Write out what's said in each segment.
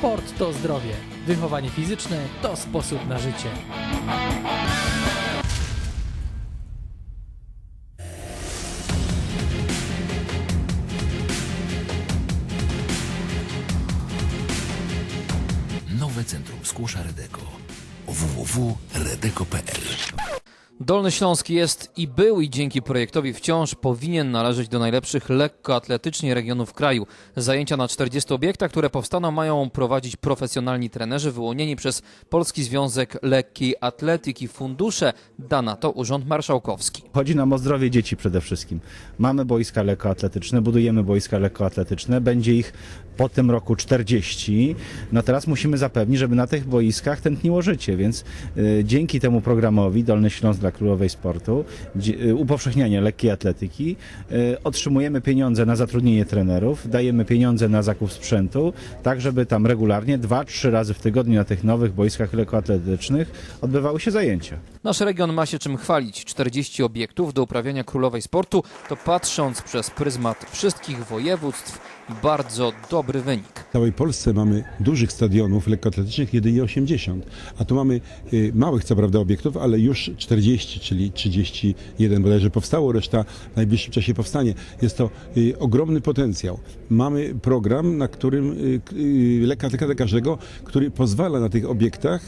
Sport to zdrowie. Wychowanie fizyczne to sposób na życie. Nowe Centrum Skłosza Redeko www.redeko.pl Dolny Śląsk jest i był i dzięki projektowi wciąż powinien należeć do najlepszych lekkoatletycznie regionów kraju. Zajęcia na 40 obiektach, które powstaną mają prowadzić profesjonalni trenerzy wyłonieni przez Polski Związek Lekkiej Atletyki. Fundusze da na to Urząd Marszałkowski. Chodzi nam o zdrowie dzieci przede wszystkim. Mamy boiska lekkoatletyczne, budujemy boiska lekkoatletyczne, będzie ich po tym roku 40. No teraz musimy zapewnić, żeby na tych boiskach tętniło życie, więc y, dzięki temu programowi Dolny Śląsk dla Królowej Sportu, y, upowszechnianie lekkiej atletyki, y, otrzymujemy pieniądze na zatrudnienie trenerów, dajemy pieniądze na zakup sprzętu, tak żeby tam regularnie, dwa, trzy razy w tygodniu na tych nowych boiskach lekkoatletycznych odbywały się zajęcia. Nasz region ma się czym chwalić. 40 obiektów do uprawiania królowej sportu to patrząc przez pryzmat wszystkich województw bardzo dobry wynik. W całej Polsce mamy dużych stadionów lekkoatletycznych, jedynie 80, a tu mamy y, małych co prawda obiektów, ale już 40, czyli 31 bodajże powstało, reszta w najbliższym czasie powstanie. Jest to y, ogromny potencjał. Mamy program, na którym y, k- y, lekka atletyka dla każdego, który pozwala na tych obiektach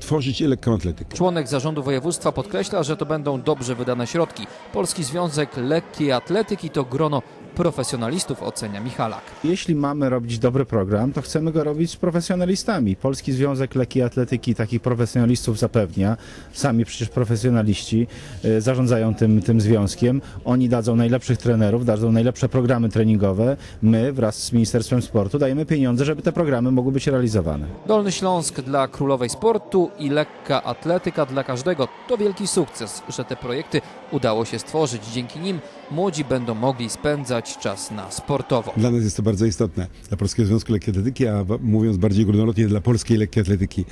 tworzyć lekką. Członek zarządu województwa podkreśla, że to będą dobrze wydane środki. Polski Związek Lekkiej Atletyki to grono profesjonalistów, ocenia Michalak. Jeśli mamy robić dobry program, to chcemy go robić z profesjonalistami. Polski Związek Lekkiej Atletyki takich profesjonalistów zapewnia. Sami przecież profesjonaliści y, zarządzają tym, tym związkiem. Oni dadzą najlepszych trenerów, dadzą najlepsze programy treningowe. My wraz z Ministerstwem Sportu dajemy pieniądze, żeby te programy mogły być realizowane. Dolny Śląsk dla królowej sportu i lekka atletyka dla każdego. To wielki sukces, że te projekty udało się stworzyć. Dzięki nim młodzi będą mogli spędzać czas na sportowo. Dla nas jest to bardzo istotne, dla Polskiego Związku Lekkiej Atletyki, a mówiąc bardziej górnolotnie, dla polskiej lekkiej atletyki.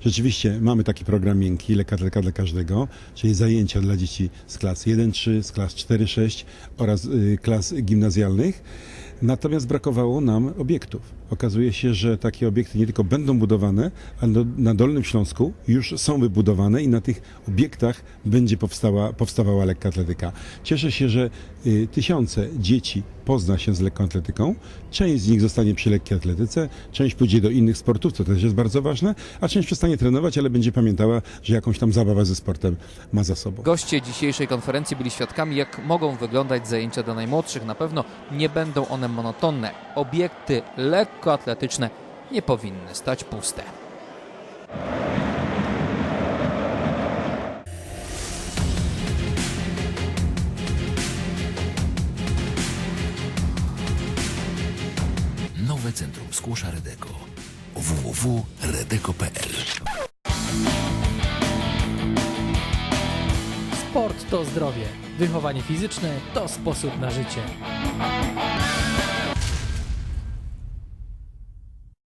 Rzeczywiście mamy taki program miękki, lekka atletyka dla każdego, czyli zajęcia dla dzieci z klas 1-3, z klas 4-6 oraz y, klas gimnazjalnych. Natomiast brakowało nam obiektów. Okazuje się, że takie obiekty nie tylko będą budowane, ale na Dolnym Śląsku już są wybudowane i na tych obiektach będzie powstała, powstawała lekka atletyka. Cieszę się, że y, tysiące dzieci pozna się z lekką atletyką. Część z nich zostanie przy lekkiej atletyce, część pójdzie do innych sportów, co też jest bardzo ważne, a część przestanie trenować, ale będzie pamiętała, że jakąś tam zabawę ze sportem ma za sobą. Goście dzisiejszej konferencji byli świadkami, jak mogą wyglądać zajęcia dla najmłodszych. Na pewno nie będą one monotonne. Obiekty lekkoatletyczne nie powinny stać puste. Nowe Centrum Skłosza Redeko www.redeko.pl Sport to zdrowie. Wychowanie fizyczne to sposób na życie.